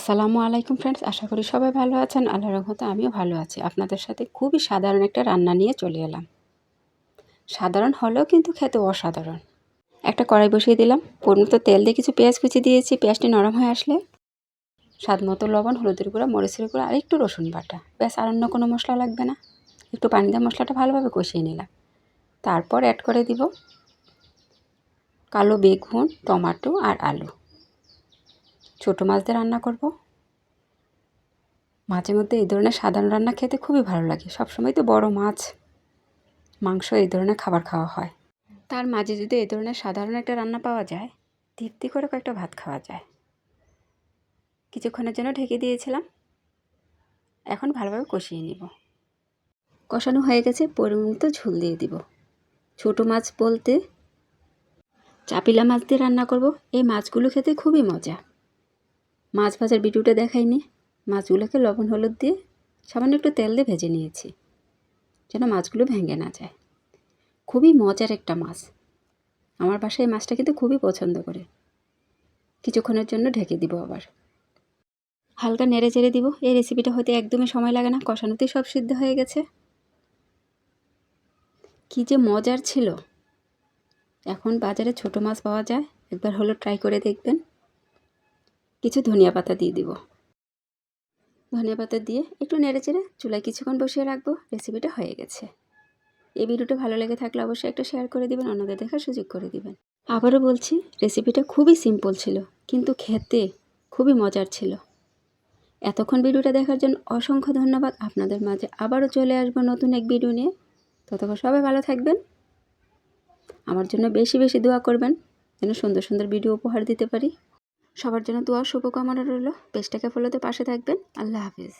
আসসালামু আলাইকুম ফ্রেন্ডস আশা করি সবাই ভালো আছেন। আল্লাহর রহমতে আমিও ভালো আছি। আপনাদের সাথে খুবই সাধারণ একটা রান্না নিয়ে চলে এলাম। সাধারণ হলেও কিন্তু খেতে অসাধারণ। একটা কড়াই বসিয়ে দিলাম। পরিমতো তেল দিয়ে কিছু পেঁয়াজ কুচি দিয়েছি। পেঁয়াজটি নরম হয়ে আসলে স্বাদ মতো লবণ, হলুদের গুঁড়া, মরিচের গুঁড়া, আর একটু রসুন বাটা। ব্যাস, আর অন্য কোনো মশলা লাগবে না। একটু পানি দিয়ে মশলাটা ভালোভাবে কষিয়ে নিলাম। তারপর অ্যাড করে দিব কালো বেগুন, টমাটো, আর আলু। ছোটো মাছ দিয়ে রান্না করব। মাঝে মধ্যে এই ধরনের সাধারণ রান্না খেতে খুবই ভালো লাগে। সবসময় তো বড় মাছ, মাংস এই ধরনের খাবার খাওয়া হয়। তার মাঝে যদি এই ধরনের সাধারণ একটা রান্না পাওয়া যায়, তৃপ্তি করে কয়েকটা ভাত খাওয়া যায়। কিছুক্ষণের জন্য ঢেকে দিয়েছিলাম। এখন ভালোভাবে কষিয়ে নিব। কষানো হয়ে গেছে পরিমিত ঝোল দিয়ে দিব। ছোটো মাছ বলতে চাপিলা মাছ দিয়ে রান্না করব। এই মাছগুলো খেতে খুবই মজা। মাছ ভাজার ভিডিওটা দেখাইনি। মাছগুলোকে লবণ, হলুদ দিয়ে সামান্য একটু তেল দিয়ে ভেজে নিয়েছি, যেন মাছগুলো ভেঙে না যায়। খুবই মজার একটা মাছ। আমার বাসায় এই মাছটা কিন্তু খুবই পছন্দ করে। কিছুক্ষণের জন্য ঢেকে দিব আবার। হালকা নেড়ে চেড়ে দিব। এই রেসিপিটা হতে একদমই সময় লাগে না। কষানোতেই সব সিদ্ধ হয়ে গেছে। কী যে মজার ছিল। এখন বাজারে ছোট মাছ পাওয়া যায়। একবার হলো ট্রাই করে দেখবেন। কিছু ধনিয়া পাতা দিয়ে দিব। ধনিয়া পাতা দিয়ে একটু নেড়ে চেড়ে চুলায় কিছুক্ষণ বসিয়ে রাখব। রেসিপিটা হয়ে গেছে। এই ভিডিওটা ভালো লেগে থাকলে অবশ্যই একটা শেয়ার করে দিবেন, অন্যদের দেখার সুযোগ করে দিবেন। আবারও বলছি রেসিপিটা খুবই সিম্পল ছিল, কিন্তু খেতে খুবই মজার ছিল। এতক্ষণ ভিডিওটা দেখার জন্য অসংখ্য ধন্যবাদ। আপনাদের মাঝে আবারও চলে আসব নতুন এক ভিডিও নিয়ে। ততক্ষণ সবাই ভালো থাকবেন। আমার জন্য বেশি বেশি দোয়া করবেন, যেন সুন্দর সুন্দর ভিডিও উপহার দিতে পারি। সবার জন্য দোয়া শুভকামনা রইল। পেজটাকে ফলোতে পাশে থাকবেন। আল্লাহ হাফিজ।